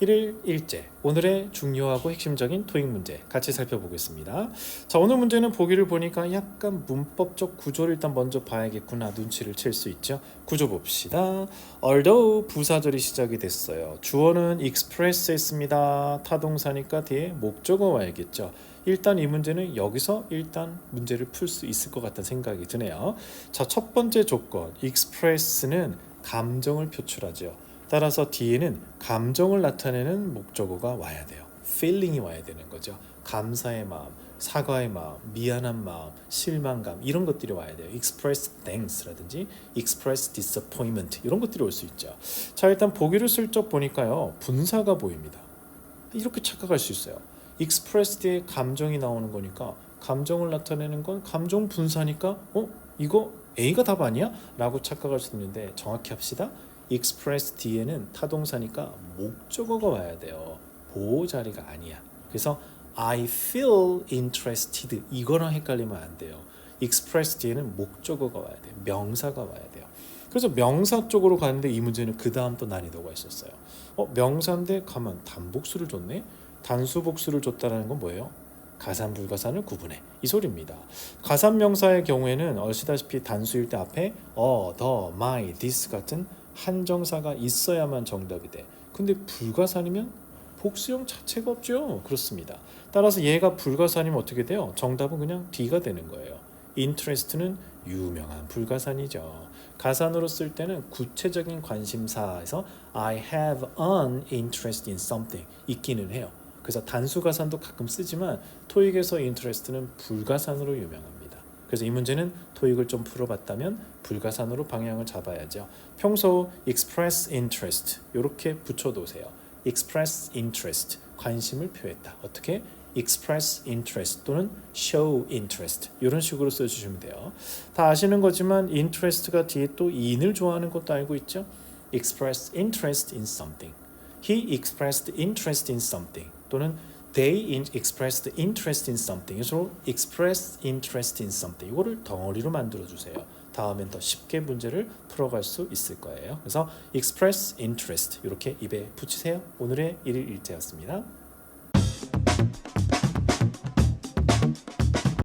1일 1제 오늘의 중요하고 핵심적인 토익 문제 같이 살펴보겠습니다. 자 오늘 문제는 보기를 보니까 약간 문법적 구조를 일단 먼저 봐야겠구나 눈치를 챌 수 있죠. 구조 봅시다. although 부사절이 시작이 됐어요. 주어는 express했습니다. 타동사니까 뒤에 목적어 와야겠죠. 일단 이 문제는 여기서 일단 문제를 풀 수 있을 것 같다는 생각이 드네요. 자 첫 번째 조건 express는 감정을 표출하죠. 따라서 뒤에는 감정을 나타내는 목적어가 와야 돼요. feeling이 와야 되는 거죠. 감사의 마음, 사과의 마음, 미안한 마음, 실망감 이런 것들이 와야 돼요. express thanks라든지 express disappointment 이런 것들이 올 수 있죠. 자 일단 보기를 슬쩍 보니까요 분사가 보입니다. 이렇게 착각할 수 있어요. express 뒤에 감정이 나오는 거니까 감정을 나타내는 건 감정 분사니까 어 이거 A가 답 아니야? 라고 착각할 수 있는데 정확히 합시다. Express 뒤에는 타동사니까 목적어가 와야 돼요. 보호 자리가 아니야. 그래서 I feel interested 이거랑 헷갈리면 안 돼요. express 뒤에는 목적어가 와야 돼요. 명사가 와야 돼요. 그래서 명사 쪽으로 가는데 이 문제는 그 다음 또 난이도가 있었어요. 어 명사인데 가만 단복수를 줬네. 단수복수를 줬다라는 건 뭐예요? 가산 불가산을 구분해 이 소리입니다. 가산 명사의 경우에는 아시다시피 단수일 때 앞에 어, 더, my, 같은 한정사가 있어야만 정답이 돼. 근데 불가산이면 복수형 자체가 없죠. 그렇습니다. 따라서 얘가 불가산이면 어떻게 돼요? 정답은 그냥 D가 되는 거예요. interest는 유명한 불가산이죠. 가산으로 쓸 때는 구체적인 관심사에서 I have an interest in something 있기는 해요. 그래서 단수 가산도 가끔 쓰지만 토익에서 interest는 불가산으로 유명합니다. 그래서 이 문제는 토익을 좀 풀어봤다면 불가산으로 방향을 잡아야죠. 평소 express interest 이렇게 붙여두세요. express interest 관심을 표했다. 어떻게? express interest 또는 show interest 이런 식으로 써주시면 돼요. 다 아시는 거지만 interest가 뒤에 또 in을 좋아하는 것도 알고 있죠? express interest in something. He expressed interest in something. 또는 they expressed interest in something. 서로 express interest in something. 이거를 덩어리로 만들어 주세요. 다음엔 더 쉽게 문제를 풀어갈 수 있을 거예요. 그래서 express interest 이렇게 입에 붙이세요. 오늘의 일일 일제였습니다.